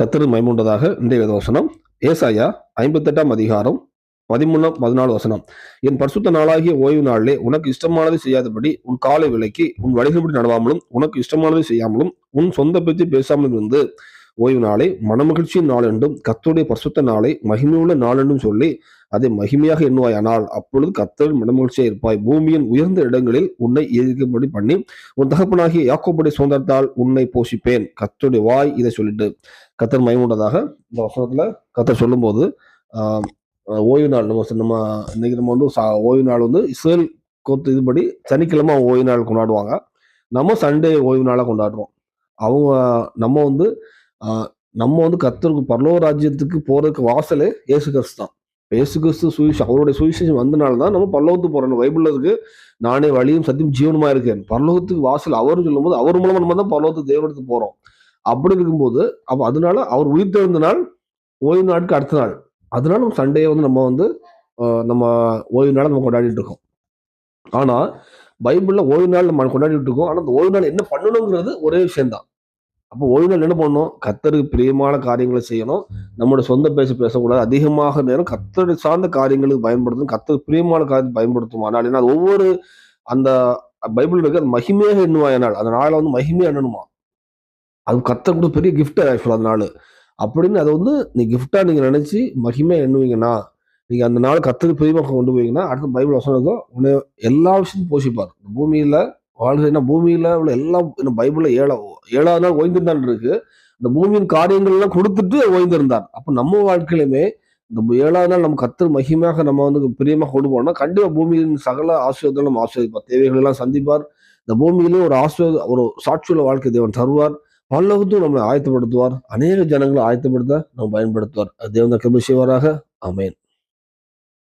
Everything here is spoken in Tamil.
கத்திரு மைமுண்டதாக இன்றைய வசனம். ஏசாயா ஐம்பத்தெட்டாம் அதிகாரம் பதிமூணாம் பதினாலு வசனம். என் பரிசுத்த நாளாகிய ஓய்வு நாளிலே உனக்கு இஷ்டமானதை செய்யாதபடி உன் காலை விலைக்கு உன் வழிகள்படி நடவாமலும் உனக்கு இஷ்டமானதை செய்யாமலும் உன் சொந்த பேச்சு பேசாமலும் இருந்து ஓய்வு நாளை மனமகிழ்ச்சியின் நாள் என்றும் கத்தருடைய பரிசுத்த நாளை மகிமையுள்ள நாள் என்றும் சொல்லி அதை மகிமையாக எண்ணுவாயானால் அப்பொழுது கத்தர் மனமகிழ்ச்சியாக இருப்பாய் பூமியின் உயர்ந்த இடங்களில் உன்னை ஏதிக்கும்படி பண்ணி உன் தகப்பனாகிய யாக்கோபுடைய சுதந்திரத்தால் உன்னை போஷிப்பேன். கத்தருடைய வாய் இதை சொல்லிட்டு கத்தர் மயமுண்டதாக இந்த வசனத்துல கத்தர் சொல்லும்போது ஆஹ், ஓய்வு நாள் நம்ம நம்ம இன்னைக்கு நம்ம வந்து சா- ஓய்வு நாள் வந்து இஸ்ரேல் கோத்து இதுபடி சனிக்கிழமை ஓய்வு நாள் கொண்டாடுவாங்க. நம்ம சண்டே ஓய்வு நாளாக கொண்டாடுறோம். அவங்க நம்ம வந்து நம்ம வந்து கத்தருக்கு பரலோக ராஜ்யத்துக்கு போறதுக்கு வாசலே இயேசு கிறிஸ்து தான் இயேசு கிறிஸ்து சுவிசேஷம் அவருடைய சுவிசேஷம் வந்தனால தான் நம்ம பரலோகத்துக்கு போறோம். பைபிளில் இருக்கு நானே வழியும் சத்தியம் ஜீவனமாக இருக்கேன் பரலோகத்துக்கு வாசல் அவர் சொல்லும்போது அவர் மூலமா நம்ம தான் பரலோகத்துக்கு தேவனத்துக்கு போறோம். அப்படி இருக்கும்போது அப்போ அதனால அவர் உயிர் தெழுந்த நாள் ஓய்வு நாளுக்கு அடுத்த நாள். அதனால நம்ம சண்டே வந்து நம்ம வந்து நம்ம ஓய்வு நாளை நம்ம கொண்டாடிட்டு இருக்கோம். ஆனால் பைபிளில் ஓய்வு நாள் நம்ம கொண்டாடிட்டு இருக்கோம். ஆனால் அந்த ஓய்வு நாள் என்ன பண்ணணுங்கிறது ஒரே விஷயம்தான். அப்போ ஓய்வு என்ன பண்ணணும்? கத்தருக்கு பிரியமான காரியங்களை செய்யணும். நம்மளோட சொந்த பேச பேசக்கூடாது. அதிகமாக நேரம் கத்தரை சார்ந்த காரியங்களுக்கு பயன்படுத்தணும். கத்தருக்கு பிரியமான காரியத்தை பயன்படுத்தும் ஆனால் ஏன்னா ஒவ்வொரு அந்த பைபிள் இருக்க அந்த மகிமையாக என்னால் அந்த நாளை வந்து மகிமையாக எண்ணணுமா? அது கத்தர் கூட பெரிய கிஃப்ட் ஆக்சுவலாக அந்த நாள். அப்படின்னு அதை வந்து நீ கிஃப்டாக நீங்கள் நினச்சி மகிமையாக எண்ணுவீங்கன்னா நீங்கள் அந்த நாள் கத்தருக்கு பிரியமாக கொண்டு போவீங்கன்னா அடுத்த பைபிள் வசனம் இருக்கும் உன்னை எல்லா விஷயத்தையும் போஷிப்பார். பூமியில் வாழ்கிற பூமியில உள்ள எல்லாம் இந்த பைபிள்ல ஏழா ஏழாவது நாள் ஓய்ந்திருந்தான் இருக்கு. இந்த பூமியின் காரியங்கள் எல்லாம் கொடுத்துட்டு ஓய்ந்திருந்தார். அப்ப நம்ம வாழ்க்கையிலுமே இந்த ஏழாவது நாள் நம்ம கத்தர் மகிமையாக நம்ம வந்து பிரியமாக கொண்டு போனோம்னா கண்டிப்பா பூமியின் சகல ஆசீர்வாதம் நம்ம ஆசீர்வதிப்பார். தேவைகள் எல்லாம் சந்திப்பார். இந்த பூமியிலே ஒரு ஆசீர்வாத ஒரு சாட்சியுள்ள வாழ்க்கை தேவன் தருவார். பல்லவத்தும் நம்மளை ஆயத்தப்படுத்துவார். அநேக ஜனங்களை ஆயத்தப்படுத்த நம்ம பயன்படுத்துவார். அது தேவன் கிருபை செய்வாராக.